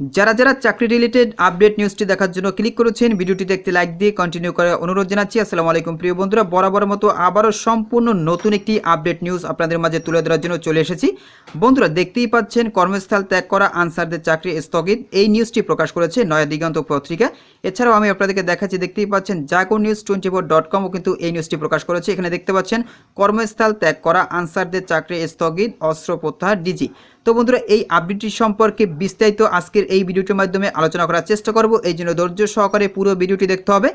যারা যারা চাকরি রিলেটেড আপডেট নিউজটি দেখার জন্য ক্লিক করেছেন ভিডিওটি দেখতে লাইক দিয়ে কন্টিনিউ করে অনুরোধ জানাচ্ছি। আসসালামু আলাইকুম প্রিয় বন্ধুরা বরাবর মতো আবারও সম্পূর্ণ নতুন একটি আপডেট নিউজ আপনাদের মাঝে তুলে ধরার জন্য চলে এসেছি। বন্ধুরা, দেখতেই পাচ্ছেন, কর্মস্থল ত্যাগ করা আনসারদের চাকরি স্থগিত। এই নিউজটি প্রকাশ করেছে নয়া দিগন্ত পত্রিকা। এছাড়াও আমি আপনাদেরকে দেখাচ্ছি, দেখতেই পাচ্ছেন, Jago news twenty four dot কমও কিন্তু এই নিউজটি প্রকাশ করেছে। এখানে দেখতে পাচ্ছেন, কর্মস্থল ত্যাগ করা আনসারদের চাকরি স্থগিত অস্ত্র প্রত্যাহার ডিজি। তো বন্ধুরা, এই আপডেটটি সম্পর্কে বিস্তারিত আজকের এই ভিডিওটির মাধ্যমে আলোচনা করার চেষ্টা করব। এই জন্য ধৈর্য সহকারে পুরো ভিডিওটি দেখতে হবে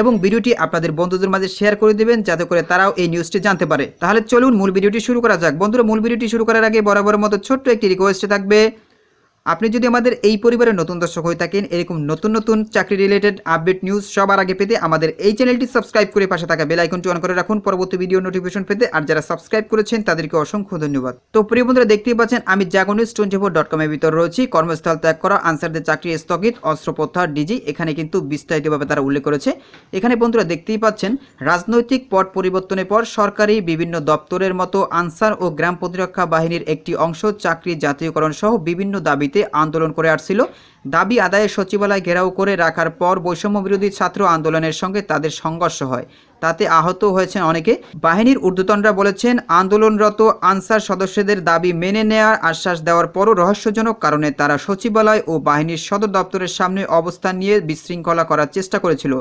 এবং ভিডিওটি আপনাদের বন্ধুদের মাঝে শেয়ার করে দেবেন, যাতে করে তারাও এই নিউজটি জানতে পারে। তাহলে চলুন মূল ভিডিওটি শুরু করা যাক। বন্ধুরা, মূল ভিডিওটি শুরু করার আগে বরাবর মতো ছোট্ট একটি রিকোয়েস্ট থাকবে। আপনি যদি আমাদের এই পরিবারের নতুন দর্শক হয়ে থাকেন, এরকম নতুন নতুন চাকরি রিলেটেড আপডেট নিউজ সবার আগে পেতে আমাদের এই চ্যানেলটি সাবস্ক্রাইব করে পাশে থাকা বেল আইকনটি অন করে রাখুন। পরবর্তী ভিডিও নোটিফিকেশন পেতে আর যারা সাবস্ক্রাইব করেছেন, তাদেরকে অসংখ্য ধন্যবাদ। তো প্রিয় বন্ধুরা, দেখতেই পাচ্ছেন, আমি Jago news twenty four dot কমের ভিতর রয়েছি। কর্মস্থল ত্যাগ করা, আনসারদের চাকরি স্থগিত, অস্ত্র ডিজি, এখানে কিন্তু বিস্তারিতভাবে তারা উল্লেখ করেছে। এখানে বন্ধুরা, দেখতেই পাচ্ছেন, রাজনৈতিক পট পরিবর্তনের পর সরকারি বিভিন্ন দপ্তরের মতো আনসার ও গ্রাম প্রতিরক্ষা বাহিনীর একটি অংশ চাকরি জাতীয়করণ সহ বিভিন্ন দাবিতে আন্দোলন করে আসছিল। দাবি আদায়ে সচিবালয় ঘেরাও করে রাখার পর বৈষম্য বিরোধী ছাত্র আন্দোলনের সঙ্গে তাদের সংঘর্ষ হয়। তাতে আহত হয়েছেন অনেকে। বাহিনীর ঊর্ধ্বতনরা বলেছেন, আন্দোলনরত আনসার সদস্যদের দাবি মেনে নেওয়ার আশ্বাস দেওয়ার পরও রহস্যজনক কারণে তারা সচিবালয় ও বাহিনীর সদর দপ্তরের সামনে অবস্থান নিয়ে বিশৃঙ্খলা করার চেষ্টা করেছিল।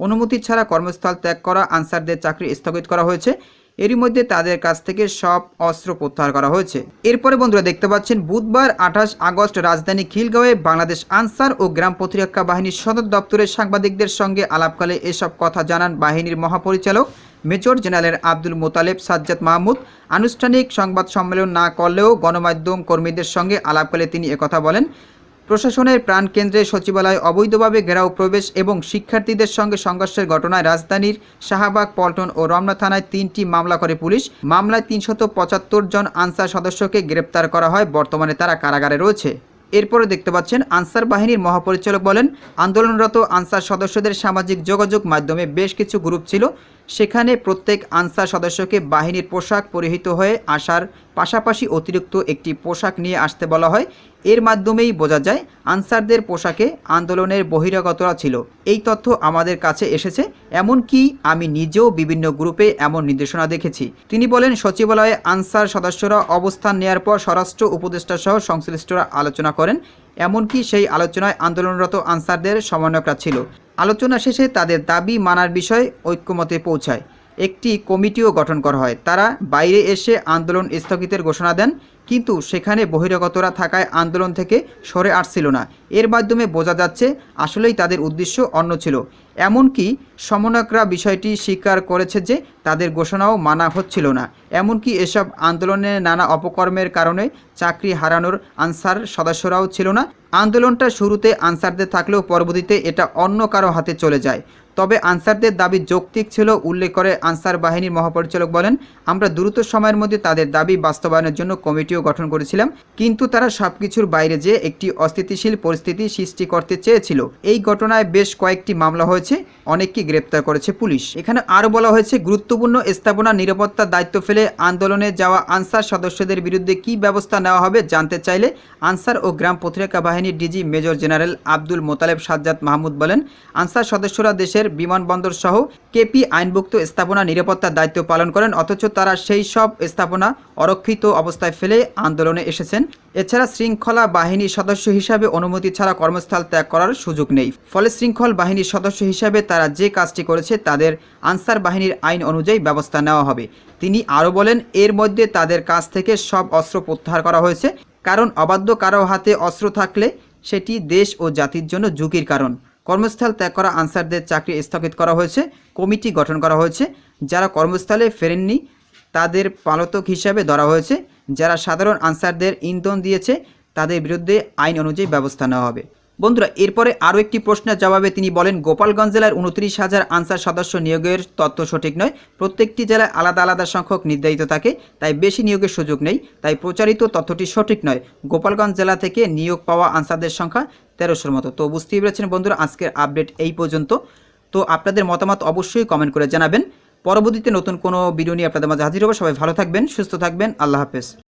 অনুমতি ছাড়া কর্মস্থল ত্যাগ করা আনসারদের চাকরি স্থগিত করা হয়েছে। এরই মধ্যে তাদের কাছ থেকে সব অস্ত্র প্রত্যাহার করা হয়েছে। এরপরে বন্ধুরা দেখতে পাচ্ছেন, বুধবার আঠাশ আগস্ট রাজধানী খিলগাঁওয়ে বাংলাদেশ আনসার ও গ্রাম প্রতিরক্ষা বাহিনীর সদর দপ্তরের সাংবাদিকদের সঙ্গে আলাপকালে এসব কথা জানান বাহিনীর মহাপরিচালক মেজর জেনারেল আব্দুল মোতালেব সাজ্জাদ মাহমুদ। আনুষ্ঠানিক সংবাদ সম্মেলন না করলেও গণমাধ্যম কর্মীদের সঙ্গে আলাপকালে তিনি একথা বলেন প্রশাসনের প্রাণকেন্দ্রে সচিবালয় অবৈধভাবে ঘেরাও প্রবেশ এবং শিক্ষার্থীদের সঙ্গে সংঘর্ষের ঘটনায় রাজধানীর শাহবাগ, পল্টন ও রমনা থানায় তিনটি মামলা করে পুলিশ। মামলায় তিনশত পঁচাত্তর জন আনসার সদস্যকে গ্রেপ্তার করা হয়। বর্তমানে তারা কারাগারে রয়েছে। এরপরে দেখতে পাচ্ছেন, আনসার বাহিনীর মহাপরিচালক বলেন, আন্দোলনরত আনসার সদস্যদের সামাজিক যোগাযোগ মাধ্যমে বেশ কিছু গ্রুপ ছিল। সেখানে প্রত্যেক আনসার সদস্যকে বাহিনীর পোশাক পরিহিত হয়ে আসার পাশাপাশি অতিরিক্ত একটি পোশাক নিয়ে আসতে বলা হয়। এর মাধ্যমেই বোঝা যায়, আনসারদের পোশাকে আন্দোলনের বহিরাগতরা ছিল। এই তথ্য আমাদের কাছে এসেছে, এমনকি আমি নিজেও বিভিন্ন গ্রুপে এমন নির্দেশনা দেখেছি। তিনি বলেন, সচিবালয়ে আনসার সদস্যরা অবস্থান নেয়ার পর স্বরাষ্ট্র উপদেষ্টা সহ সংশ্লিষ্টরা আলোচনা করেন, এমনকি সেই আলোচনায় আন্দোলনরত আনসারদের সমন্বয়করা ছিল। আলোচনা শেষে তাদের দাবি মানার বিষয়ে ঐক্যমতে পৌঁছায়। একটি কমিটিও গঠন করা হয়। তারা বাইরে এসে আন্দোলন স্থগিতের ঘোষণা দেন, কিন্তু সেখানে বহিরাগতরা থাকায় আন্দোলন থেকে সরে আসছিল না। এর মাধ্যমে বোঝা যাচ্ছে, আসলেই তাদের উদ্দেশ্য অন্য ছিল। এমনকি সমন্বয়করা বিষয়টি স্বীকার করেছে যে তাদের ঘোষণাও মানা হচ্ছিল না। এমনকি এসব আন্দোলনের নানা অপকর্মের কারণে চাকরি হারানোর আনসার সদস্যরাও ছিল না। আন্দোলনটা শুরুতে আনসারদের থাকলেও পরবর্তীতে এটা অন্য কারও হাতে চলে যায়। তবে আনসারদের দাবি যৌক্তিক ছিল, উল্লেখ করে আনসার বাহিনীর মহাপরিচালক বলেন, আমরা দ্রুত সময়ের মধ্যে তাদের দাবি বাস্তবায়নের জন্য কমিটিও গঠন করেছিলাম, কিন্তু তারা সবকিছুর বাইরে যে একটি অস্থিতিশীল পরিস্থিতি সৃষ্টি করতে চেয়েছিল। এই ঘটনায় বেশ কয়েকটি মামলা হয়েছে, অনেককে গ্রেপ্তার করেছে পুলিশ। এখানে আরও বলা হয়েছে, গুরুত্বপূর্ণ স্থাপনা নিরাপত্তার দায়িত্ব ফেলে আন্দোলনে যাওয়া আনসার সদস্যদের বিরুদ্ধে কী ব্যবস্থা নেওয়া হবে জানতে চাইলে আনসার ও গ্রাম প্রতিরক্ষা বাহিনীর DG major general Abdul Motaleb Sajjad Mahmud বলেন, আনসার সদস্যরা দেশের বিমানবন্দর সহ কেপি আইনভুক্ত স্থাপনা নিরাপত্তার দায়িত্ব পালন করেন, অথচ তারা সেই সব স্থাপনা অরক্ষিত অবস্থায় ফেলে আন্দোলনে এসেছেন। এছাড়া শৃঙ্খলা বাহিনীর সদস্য হিসাবে অনুমতি ছাড়া কর্মস্থল ত্যাগ করার সুযোগ নেই। ফলে শৃঙ্খল বাহিনীর সদস্য হিসাবে তারা যে কাজটি করেছে, তাদের আনসার বাহিনীর আইন অনুযায়ী ব্যবস্থা নেওয়া হবে। তিনি আরও বলেন, এর মধ্যে তাদের কাছ থেকে সব অস্ত্র প্রত্যাহার করা হয়েছে। কারণ অবাধ্য কারও হাতে অস্ত্র থাকলে সেটি দেশ ও জাতির জন্য ঝুঁকির কারণ। কর্মস্থল ত্যাগ করা আনসারদের চাকরি স্থগিত করা হয়েছে। কমিটি গঠন করা হয়েছে। যারা কর্মস্থলে ফেরেননি, তাদের পালতক হিসাবে ধরা হয়েছে। যারা সাধারণ আনসারদের ইন্ধন দিয়েছে, তাদের বিরুদ্ধে আইন অনুযায়ী ব্যবস্থা নেওয়া হবে। বন্ধুরা, এরপরে আরও একটি প্রশ্নের জবাবে তিনি বলেন, গোপালগঞ্জ জেলার উনত্রিশ হাজার আনসার সদস্য নিয়োগের তথ্য সঠিক নয়। প্রত্যেকটি জেলায় আলাদা আলাদা সংখ্যক নির্ধারিত থাকে, তাই বেশি নিয়োগের সুযোগ নেই, তাই প্রচারিত তথ্যটি সঠিক নয়। গোপালগঞ্জ জেলা থেকে নিয়োগ পাওয়া আনসারদের সংখ্যা তেরোশোর মতো। তো বুঝতেই পেরেছেন বন্ধুরা, আজকের আপডেট এই পর্যন্ত। তো আপনাদের মতামত অবশ্যই কমেন্ট করে জানাবেন। পরবর্তীতে নতুন কোনো ভিডিও নিয়ে আপনাদের মাঝে হাজির হব। সবাই ভালো থাকবেন, সুস্থ থাকবেন, আল্লাহ হাফেজ।